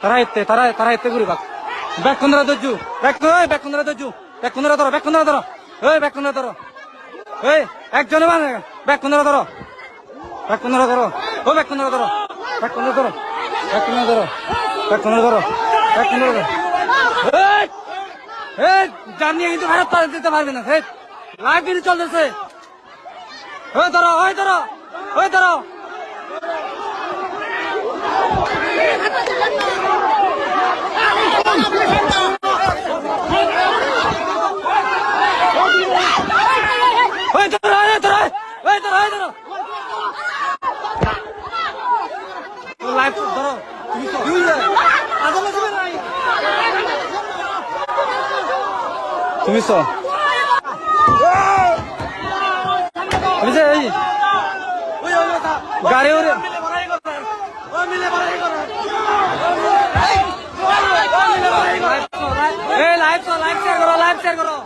তারা এতে তারা তারা এতে করি বাক ব্যাক কোনরা দজু ব্যাক ওই ব্যাক কোনরা দজু ব্যাক কোনরা ধরো ব্যাক কোনরা ধরো। ওই ব্যাক কোনরা ধরো। ওই একজনে মানে ব্যাক কোনরা ধরো। ব্যাক কোনরা ধরো। ও ব্যাক কোনরা ধরো। ব্যাক কোনরা ধরো। ব্যাক কোনরা ধরো। ব্যাক কোনরা ধরো। ব্যাক কোনরা ধরো। এই! জানিয়ে কিন্তু ভারত দিতে পারবে না এই লাইভ কিন্তু চলতেছে। ওই ধরো ওই ধরো ওই ধরো ওই ধরো ওই ধরো ওই ধরো ওই ধরো লাইভ ধরো তুমি তুমি এই। গাড়ি ওরে। লাইভ লাইভ শেয়ার করো লাইভ শেয়ার করো।